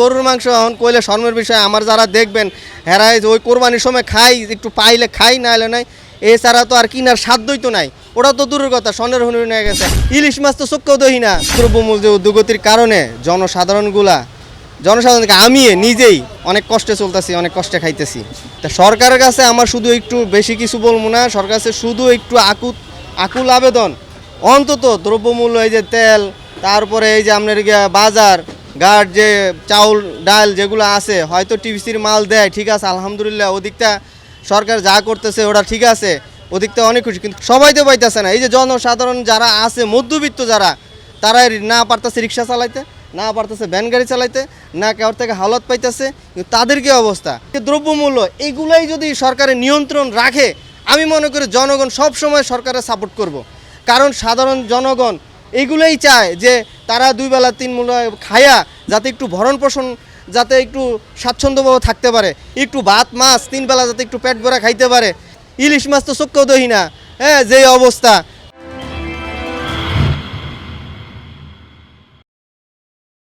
গরুর মাংস এখন কইলে শর্মের বিষয়, আমার যারা দেখবেন হেরাই ওই কোরবানির সময় খাই, একটু পাইলে খাই না হলে নাই এছাড়া তো আর কিনার সাধ্যই তো নাই। ওটা তো দূরের কথা, স্বর্ণের হনুর নিয়ে গেছে। ইলিশ মাছ তো চোখকেও দহি না। দ্রব্যমূল্য দুর্গতির কারণে জনসাধারণগুলা, জনসাধারণকে আমি নিজেই অনেক কষ্টে চলতেছি, অনেক কষ্টে খাইতেছি। তা সরকারের কাছে আমার শুধু একটু বেশি কিছু বলব না সরকার কাছে শুধু একটু আকুত, আকুল আবেদন। অন্তত দ্রব্যমূল্য, এই যে তেল, তারপরে এই যে আপনার বাজার গার্ড যে চাউল, ডাল যেগুলো আছে, হয়তো টিভিসির মাল দেয়, ঠিক আছে, আলহামদুলিল্লাহ, ওদিকটা সরকার যা করতেছে ওটা ঠিক আছে, ওদিকটা অনেক খুশি, কিন্তু সবাই তো পাইতেছে না এই যে জনসাধারণ যারা আছে, মধ্যবিত্ত যারা তারা না পারতেছে রিক্সা চালাইতে, না পারতেছে ভ্যান গাড়ি চালাইতে, না কারোর থেকে হালত পাইতেছে, কিন্তু তাদের কি অবস্থা দ্রব্যমূল্য এইগুলাই যদি সরকারের নিয়ন্ত্রণ রাখে, আমি মনে করি জনগণ সব সময় সরকারের সাপোর্ট করব। কারণ সাধারণ জনগণ এইগুলোই চায় যে তারা দুই বেলা তিন মূল্য খায়া যাতে একটু ভরণ পোষণ যাতে একটু স্বাচ্ছন্দ্যভাবে থাকতে পারে। একটু ভাত, মাছ, তিনবেলা যাতে একটু পেট ভরা খাইতে পারে। ইলিশ মাছ তো চোখকেও দহি না। হ্যাঁ যেই অবস্থা।